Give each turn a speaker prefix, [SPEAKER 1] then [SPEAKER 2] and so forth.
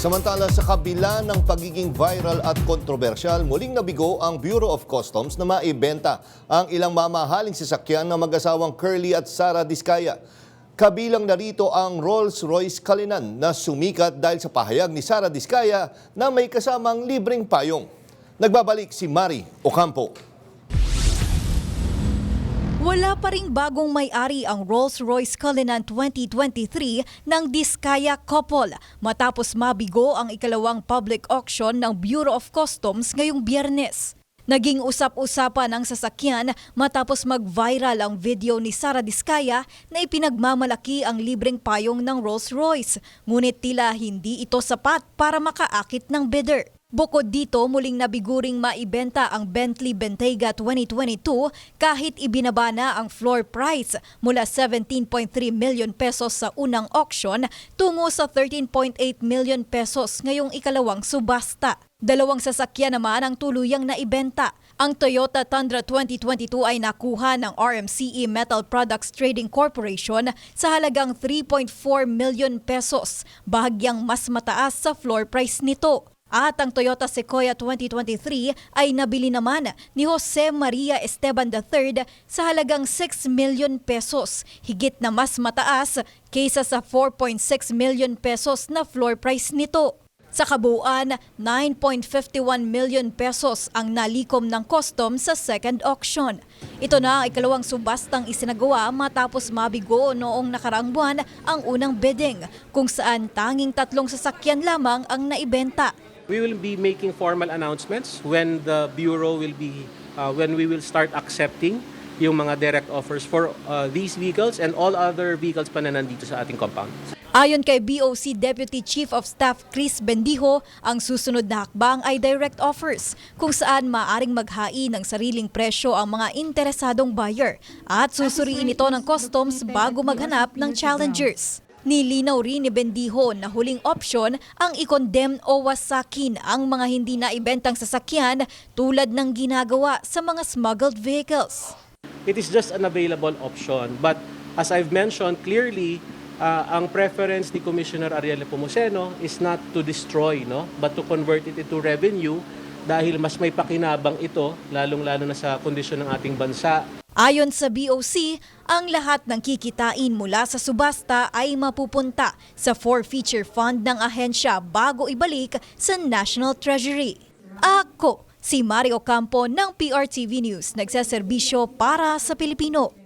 [SPEAKER 1] Samantala sa kabila ng pagiging viral at kontrobersyal, muling nabigo ang Bureau of Customs na maibenta ang ilang mamahaling sasakyan ng mag-asawang Curly at Sara Diskaya. Kabilang narito ang Rolls-Royce Cullinan na sumikat dahil sa pahayag ni Sara Diskaya na may kasamang libreng payong. Nagbabalik si Mari Ocampo.
[SPEAKER 2] Wala pa ring bagong may-ari ang Rolls-Royce Cullinan 2023 ng Diskaya couple matapos mabigo ang ikalawang public auction ng Bureau of Customs ngayong biyernes. Naging usap-usapan ang sasakyan matapos mag-viral ang video ni Sara Diskaya na ipinagmamalaki ang libreng payong ng Rolls-Royce. Ngunit tila hindi ito sapat para makaakit ng bidder. Bukod dito, muling nabiguring maibenta ang Bentley Bentayga 2022 kahit ibinaba na ang floor price mula 17.3 million pesos sa unang auction tungo sa 13.8 million pesos ngayong ikalawang subasta. Dalawang sasakyan naman ang tuluyang naibenta. Ang Toyota Tundra 2022 ay nakuha ng RMCE Metal Products Trading Corporation sa halagang 3.4 million pesos, bahagyang mas mataas sa floor price nito. At ang Toyota Sequoia 2023 ay nabili naman ni Jose Maria Esteban III sa halagang 6 million pesos, higit na mas mataas kaysa sa 4.6 million pesos na floor price nito. Sa kabuuan, 9.51 million pesos ang nalikom ng custom sa second auction. Ito na ang ikalawang subastang isinagawa matapos mabigo noong nakaraang buwan ang unang bidding, kung saan tanging tatlong sasakyan lamang ang naibenta.
[SPEAKER 3] We will be making formal announcements when the bureau will be uh, when we will start accepting yung mga direct offers for uh, these vehicles and all other vehicles pa na nandito sa ating compound.
[SPEAKER 2] Ayon kay BOC Deputy Chief of Staff Chris Bendijo, ang susunod na hakbang ay direct offers kung saan maaring maghain ng sariling presyo ang mga interesadong buyer at susuriin ito ng customs bago maghanap ng challengers. Nilinaw rin ni Bendijo na huling option ang i-condemn o wasakin ang mga hindi naibentang sasakyan tulad ng ginagawa sa mga smuggled vehicles.
[SPEAKER 3] It is just an available option but as I've mentioned clearly uh, ang preference ni Commissioner Ariel Pomoceno is not to destroy no but to convert it into revenue dahil mas may pakinabang ito lalong-lalo na sa kondisyon ng ating bansa
[SPEAKER 2] Ayon sa BOC, ang lahat ng kikitain mula sa subasta ay mapupunta sa forfeiture fund ng ahensya bago ibalik sa National Treasury. Ako, si Mario Campo ng PRTV News, nagsaserbisyo para sa Pilipino.